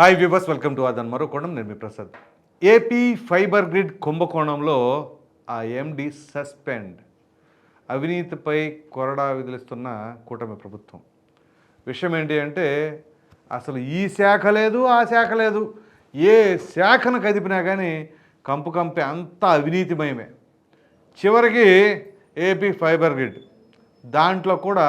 Hi viewers welcome to అదన్ మరోకోణం నేను మీ ప్రసాద్ ఏపీ ఫైబర్ గ్రిడ్ కుంభకోణంలో ఆ ఎండి సస్పెండ్ అవినీతిపై కొరడా విదిలిస్తున్న కూటమి ప్రభుత్వం. విషయం ఏంటి అంటే అసలు ఈ శాఖ లేదు ఆ శాఖ లేదు. ఏ శాఖను కదిపినా కానీ కంపు కంపే అంతా అవినీతిమయమే. చివరికి ఏపీ ఫైబర్ గ్రిడ్ దాంట్లో కూడా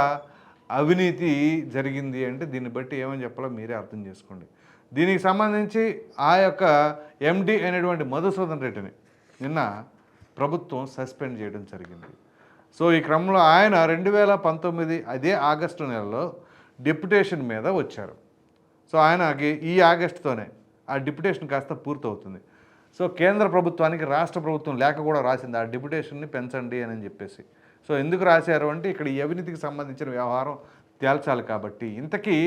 అవినీతి జరిగింది అంటే దీన్ని బట్టి ఏమని చెప్పాలో మీరే అర్థం చేసుకోండి. దీనికి సంబంధించి ఆ యొక్క ఎండి అయినటువంటి మధుసూదన్ రెడ్డిని నిన్న ప్రభుత్వం సస్పెండ్ చేయడం జరిగింది. సో ఈ క్రమంలో ఆయన రెండు వేల పంతొమ్మిది అదే ఆగస్టు నెలలో డిప్యుటేషన్ మీద వచ్చారు. సో ఆయనకి ఈ ఆగస్టుతోనే ఆ డిప్యుటేషన్ కాస్త పూర్తవుతుంది. సో కేంద్ర ప్రభుత్వానికి రాష్ట్ర ప్రభుత్వం లేఖ కూడా రాసింది ఆ డిప్యుటేషన్ని పెంచండి అని చెప్పేసి. సో ఎందుకు రాశారు అంటే ఇక్కడ ఈ అవినీతికి సంబంధించిన వ్యవహారం తేల్చాలి కాబట్టి. ఇంతకీ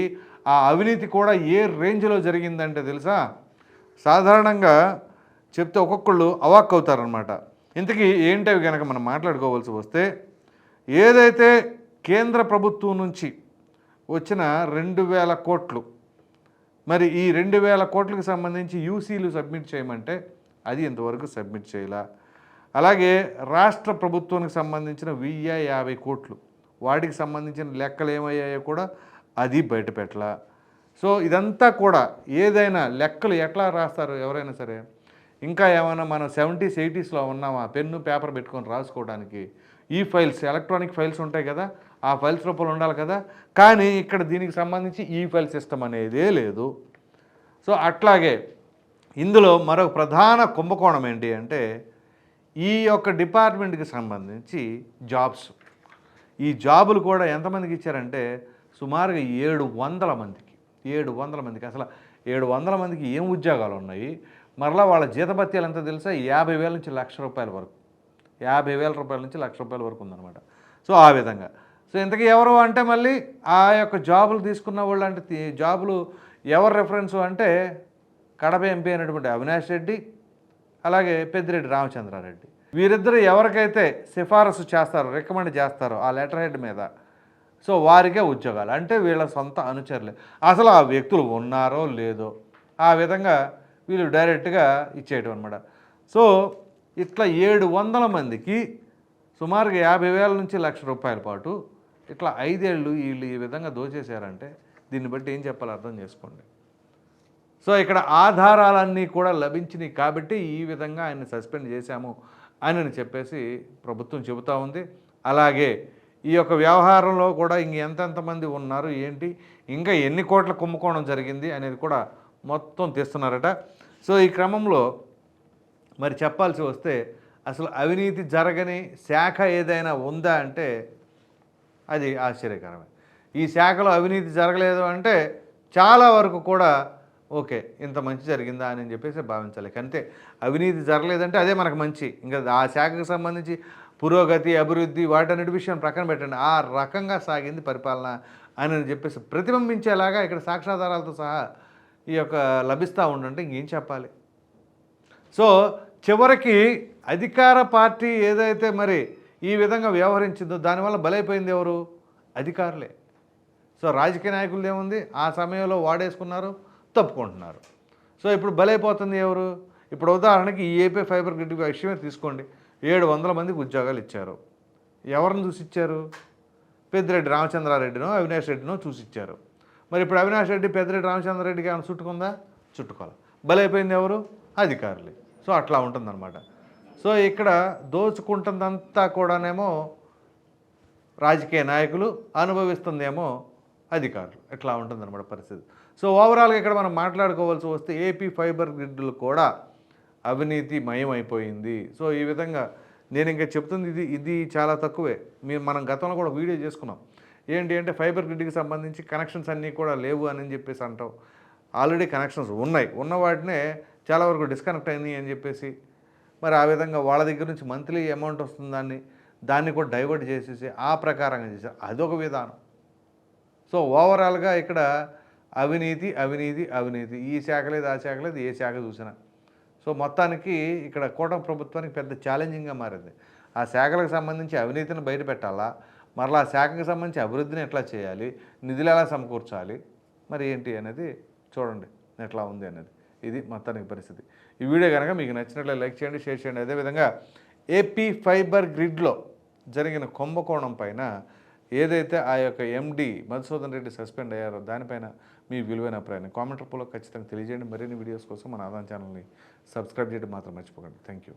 ఆ అవినీతి కూడా ఏ రేంజ్లో జరిగిందంటే తెలుసా? సాధారణంగా చెప్తే ఒక్కొక్కళ్ళు అవాక్ అవుతారనమాట ఇంతకీ ఏంటవి కనుక మనం మాట్లాడుకోవాల్సి వస్తే ఏదైతే కేంద్ర ప్రభుత్వం నుంచి వచ్చిన రెండు వేల కోట్లు మరి ఈ రెండు వేల కోట్లకు సంబంధించి యూసీలు సబ్మిట్ చేయమంటే అది ఇంతవరకు సబ్మిట్ చేయలా? అలాగే రాష్ట్ర ప్రభుత్వానికి సంబంధించిన వెయ్యి యాభై కోట్లు వాటికి సంబంధించిన లెక్కలు ఏమయ్యాయో కూడా అది బయట పెట్టలా. సో ఇదంతా కూడా ఏదైనా లెక్కలు ఎట్లా రాస్తారు ఎవరైనా సరే? ఇంకా ఏమైనా మనం సెవెంటీస్ ఎయిటీస్లో ఉన్నామా? పెన్ను పేపర్ పెట్టుకొని రాసుకోవడానికి. ఈ ఫైల్స్ ఎలక్ట్రానిక్ ఫైల్స్ ఉంటాయి కదా? ఆ ఫైల్స్ రూపంలో ఉండాలి కదా? కానీ ఇక్కడ దీనికి సంబంధించి ఈ ఫైల్ సిస్టమ్ అనేదే లేదు. సో అట్లాగే ఇందులో మరొక ప్రధాన కుంభకోణం ఏంటి అంటే ఈ యొక్క డిపార్ట్మెంట్కి సంబంధించి జాబ్స్. ఈ జాబులు కూడా ఎంతమందికి ఇచ్చారంటే సుమారుగా ఏడు వందల మందికి ఏడు వందల మందికి. అసలు ఏడు వందల మందికి ఏం ఉద్యోగాలు ఉన్నాయి? మరలా వాళ్ళ జీతభత్యాలు ఎంత తెలుసా? యాభై వేల నుంచి లక్ష రూపాయల వరకు. యాభై వేల రూపాయల నుంచి లక్ష రూపాయల వరకు ఉందన్నమాట. సో ఆ విధంగా. సో ఇంతకీ ఎవరు అంటే మళ్ళీ ఆ యొక్క జాబులు తీసుకున్న వాళ్ళు అంటే జాబులు ఎవరు రెఫరెన్స్ అంటే కడప ఎంపీ అయినటువంటి అవినాష్ రెడ్డి అలాగే పెద్దిరెడ్డి రామచంద్రారెడ్డి. వీరిద్దరు ఎవరికైతే సిఫారసు చేస్తారో రికమెండ్ చేస్తారో ఆ లెటర్ హెడ్ మీద సో వారికే ఉద్యోగాలు. అంటే వీళ్ళ సొంత అనుచరులే. అసలు ఆ వ్యక్తులు ఉన్నారో లేదో ఆ విధంగా వీళ్ళు డైరెక్ట్గా ఇచ్చేయటం అనమాట సో ఇట్లా ఏడు వందల మందికి సుమారుగా యాభై వేల నుంచి లక్ష రూపాయల పాటు ఇట్లా ఐదేళ్ళు వీళ్ళు ఈ విధంగా దోచేశారంటే దీన్ని బట్టి ఏం చెప్పాలో అర్థం చేసుకోండి. సో ఇక్కడ ఆధారాలన్నీ కూడా లభించినాయి కాబట్టి ఈ విధంగా ఆయన సస్పెండ్ చేశాము అని చెప్పేసి ప్రభుత్వం చెబుతూ ఉంది. అలాగే ఈ యొక్క వ్యవహారంలో కూడా ఇంక ఎంతెంతమంది ఉన్నారు ఏంటి ఇంకా ఎన్ని కోట్ల కుంభకోణం జరిగింది అనేది కూడా మొత్తం తీస్తున్నారట. సో ఈ క్రమంలో మరి చెప్పాల్సి వస్తే అసలు అవినీతి జరగని శాఖ ఏదైనా ఉందా అంటే అది ఆశ్చర్యకరమే. ఈ శాఖలో అవినీతి జరగలేదు అంటే చాలా వరకు కూడా ఓకే ఇంత మంచి జరిగిందా అని చెప్పేసి భావించాలి. అంతే అవినీతి జరగలేదంటే అదే మనకు మంచి. ఇంకా ఆ శాఖకు సంబంధించి పురోగతి అభివృద్ధి వాటన్నిటి విషయం ప్రక్కన పెట్టండి. ఆ రకంగా సాగింది పరిపాలన అని చెప్పేసి ప్రతిబింబించేలాగా ఇక్కడ సాక్ష్యాధారాలతో సహా ఈ యొక్క లభిస్తూ ఉండంటే ఇంకేం చెప్పాలి? సో చివరికి అధికార పార్టీ ఏదైతే మరి ఈ విధంగా వ్యవహరించిందో దానివల్ల బలైపోయింది ఎవరు? అధికారులే. సో రాజకీయ నాయకులు ఏముంది ఆ సమయంలో వాడేసుకున్నారు తప్పుకుంటున్నారు. సో ఇప్పుడు బలైపోతుంది ఎవరు? ఇప్పుడు ఉదాహరణకి ఈ ఏపీ ఫైబర్ గ్రిడ్ విషయమే తీసుకోండి. ఏడు వందల మందికి ఉద్యోగాలు ఇచ్చారు. ఎవరిని చూసి ఇచ్చారు పెద్దిరెడ్డి రామచంద్రారెడ్డినో అవినాష్ రెడ్డినో చూసి ఇచ్చారు మరి ఇప్పుడు అవినాష్ రెడ్డి పెద్దిరెడ్డి రామచంద్రారెడ్డికి ఏమైనా చుట్టుకుందా? చుట్టుకోవాలి. బలైపోయింది ఎవరు? అధికారులే. సో అట్లా ఉంటుందన్నమాట. సో ఇక్కడ దోచుకుంటుందంతా కూడానేమో రాజకీయ నాయకులు అనుభవిస్తుందేమో అధికారులు. ఇట్లా ఉంటుందన్నమాట పరిస్థితి. సో ఓవరాల్గా ఇక్కడ మనం మాట్లాడుకోవాల్సి వస్తే ఏపీ ఫైబర్ గ్రిడ్లు కూడా అవినీతి మయమైపోయింది సో ఈ విధంగా నేను ఇంకా చెప్తుంది ఇది ఇది చాలా తక్కువే. మీరు మనం గతంలో కూడా వీడియో చేసుకున్నాం. ఏంటి అంటే ఫైబర్ గ్రిడ్కి సంబంధించి కనెక్షన్స్ అన్నీ కూడా లేవు అని చెప్పేసి అంటాం. ఆల్రెడీ కనెక్షన్స్ ఉన్నాయి. ఉన్న వాటినే చాలా వరకు డిస్కనెక్ట్ అయినాయి అని చెప్పేసి మరి ఆ విధంగా వాళ్ళ దగ్గర నుంచి మంత్లీ అమౌంట్ వస్తుంది దాన్ని దాన్ని కూడా డైవర్ట్ చేసేసి ఆ ప్రకారంగా చేశారు అదొక విధానం. సో ఓవరాల్గా ఇక్కడ అవినీతి అవినీతి అవినీతి. ఈ శాఖ లేదు ఆ శాఖ లేదు ఏ శాఖ చూసినా. సో మొత్తానికి ఇక్కడ కూటమి ప్రభుత్వానికి పెద్ద ఛాలెంజింగ్గా మారింది. ఆ శాఖలకు సంబంధించి అవినీతిని బయట పెట్టాలా? మరలా ఆ శాఖకు సంబంధించి అభివృద్ధిని ఎట్లా చేయాలి? నిధులు ఎలా సమకూర్చాలి? మరి ఏంటి అనేది చూడండి. ఎట్లా ఉంది అనేది. ఇది మొత్తానికి పరిస్థితి. ఈ వీడియో కనుక మీకు నచ్చినట్లు లైక్ చేయండి షేర్ చేయండి. అదేవిధంగా ఏపీ ఫైబర్ గ్రిడ్లో జరిగిన కుంభకోణం పైన ఏదైతే ఆ యొక్క ఎండి మధుసూదన్ రెడ్డి సస్పెండ్ అయ్యారో దానిపైన మీ విలువైన అభిప్రాయాన్ని కామెంట్ రూపంలో ఖచ్చితంగా తెలియజేయండి. మరిన్ని వీడియోస్ కోసం మన ఆదాన్ ఛానల్ని సబ్స్క్రైబ్ చేయడం మాత్రం మర్చిపోకండి. Thank you